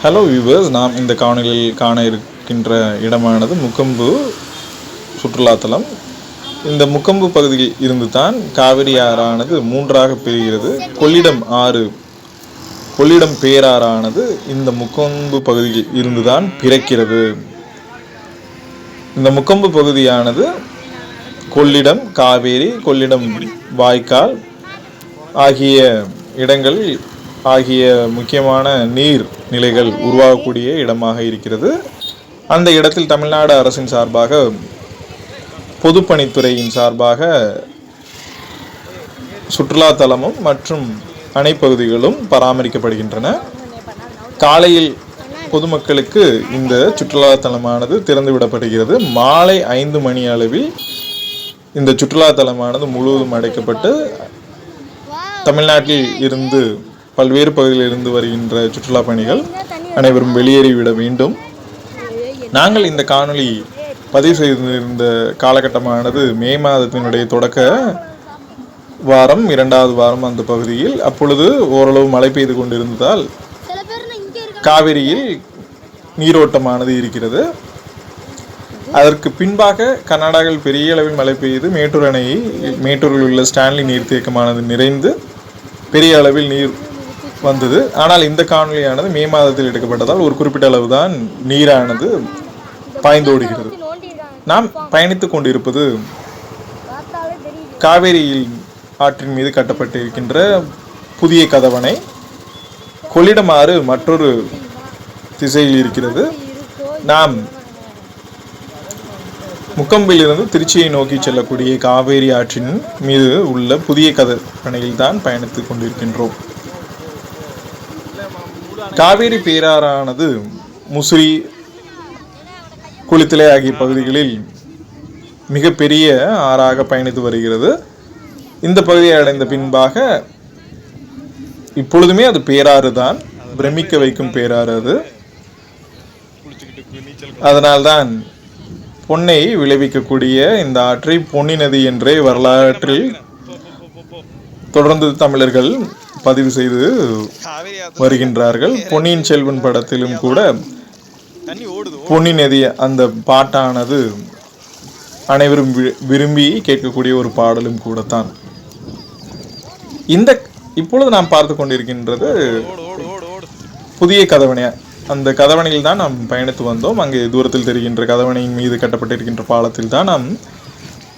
Hello viewers நாம் இந்த காணொலியில் காண இருக்கின்ற இடமானது முக்கம்பு சுற்றுலாத்தலம். இந்த முக்கம்பு பகுதியில் இருந்து தான் காவிரி ஆறானது மூன்றாக பிரிகிறது. கொள்ளிடம் ஆறு கொள்ளிடம் பேராறானது இந்த முக்கொம்பு பகுதியில் இருந்து தான் பிறக்கிறது. இந்த முக்கொம்பு பகுதியானது கொள்ளிடம் காவேரி கொள்ளிடம் வாய்க்கால் ஆகிய இடங்களில் ஆகிய முக்கியமான நீர் நிலைகள் உருவாகக்கூடிய இடமாக இருக்கிறது. அந்த இடத்தில் தமிழ்நாடு அரசின் சார்பாக பொதுப்பணித்துறையின் சார்பாக சுற்றுலாத்தலமும் மற்றும் அணைப்பகுதிகளும் பராமரிக்கப்படுகின்றன. காலையில் பொதுமக்களுக்கு இந்த சுற்றுலாத்தலமானது திறந்து விடப்படுகிறது. மாலை ஐந்து மணி அளவில் இந்த சுற்றுலாத்தலமானது முழுவதும் அடைக்கப்பட்டு தமிழ்நாட்டில் இருந்து பல்வேறு பகுதிகளில் இருந்து வருகின்ற சுற்றுலா பயணிகள் அனைவரும் வெளியேறிவிட வேண்டும். நாங்கள் இந்த காணொளி பதிவு செய்திருந்த காலகட்டமானது மே மாதத்தினுடைய தொடக்க வாரம் இரண்டாவது வாரம் அந்த பகுதியில். அப்பொழுது ஓரளவு மழை பெய்து கொண்டிருந்ததால் காவிரியில் நீரோட்டமானது இருக்கிறது. அதற்கு பின்பாக கர்நாடகாவில் பெரிய அளவில் மழை பெய்து மேட்டூர் அணையை மேட்டூரில் உள்ள ஸ்டான்லி நீர்த்தேக்கமானது நிறைந்து பெரிய அளவில் நீர் வந்தது. ஆனால் இந்த காணொலியானது மே மாதத்தில் எடுக்கப்பட்டதால் ஒரு குறிப்பிட்ட அளவு தான் நீரானது பாய்ந்தோடுகிறது நாம் பயணித்துக் கொண்டிருப்பது காவேரியில் ஆற்றின் மீது கட்டப்பட்டிருக்கின்ற புதிய கதவணை. கொள்ளிடமாறு மற்றொரு திசையில் இருக்கிறது. நாம் முக்கம்பிலிருந்து திருச்சியை நோக்கி செல்லக்கூடிய காவேரி ஆற்றின் மீது உள்ள புதிய கதவணையில் தான் பயணித்துக் கொண்டிருக்கின்றோம். காவேரி பேராறானது முசிறி குளித்தலை ஆகிய பகுதிகளில் மிகப்பெரிய ஆறாக பயணித்து வருகிறது. இந்த பகுதியை அடைந்த பின்பாக இப்பொழுதுமே அது பேராறு தான். பிரமிக்க வைக்கும் பேராறு அது. அதனால்தான் பொன்னை விளைவிக்கக்கூடிய இந்த ஆற்றை பொன்னி நதி என்றே வரலாற்றில் தொடர்ந்து தமிழர்கள் பதிவு செய்து வருகின்றார்கள். பொன்னியின் செல்வன் படத்திலும் கூட பொன்னி நதி அந்த பாட்டானது அனைவரும் விரும்பி கேட்கக்கூடிய ஒரு பாடலும் கூடத்தான். இந்த இப்பொழுது நாம் பார்த்து கொண்டிருக்கின்றது புதிய கதவணை. அந்த கதவணையில் தான் நாம் பயணித்து வந்தோம். அங்கே தூரத்தில் தெரிகின்ற கதவணையின் மீது கட்டப்பட்டிருக்கின்ற பாலத்தில் தான் நாம்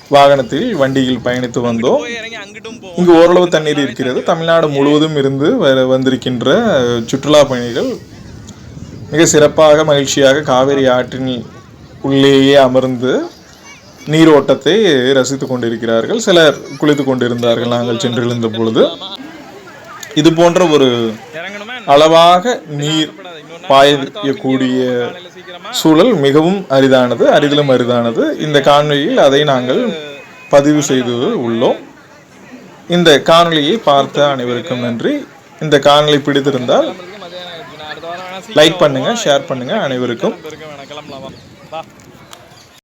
வாகனத்தில் வண்டியில் பயணித்து வந்தோம். அங்கிட்டும் இங்கு ஓரளவு தண்ணீர் இருக்கிறது. தமிழ்நாடு முழுவதும் இருந்து வ- வந்திருக்கின்ற சுற்றுலா பயணிகள் மிக சிறப்பாக மகிழ்ச்சியாக காவிரி ஆற்றின் உள்ளேயே அமர்ந்து நீரோட்டத்தை ரசித்து கொண்டிருக்கிறார்கள். சிலர் குளித்து கொண்டிருந்தார்கள். நாங்கள் சென்றிருந்த பொழுது. இது போன்ற ஒரு அளவாக நீர் பாயக்கூடிய சூழல் மிகவும் அரிதானது அரிதிலும் அரிதானது. இந்த காணொலியில் அதை நாங்கள் பதிவு செய்து உள்ளோம். இந்த காணொலியை பார்த்த அனைவருக்கும் நன்றி. இந்த காணொலி பிடித்திருந்தால் லைக் பண்ணுங்க ஷேர் பண்ணுங்க அனைவருக்கும்.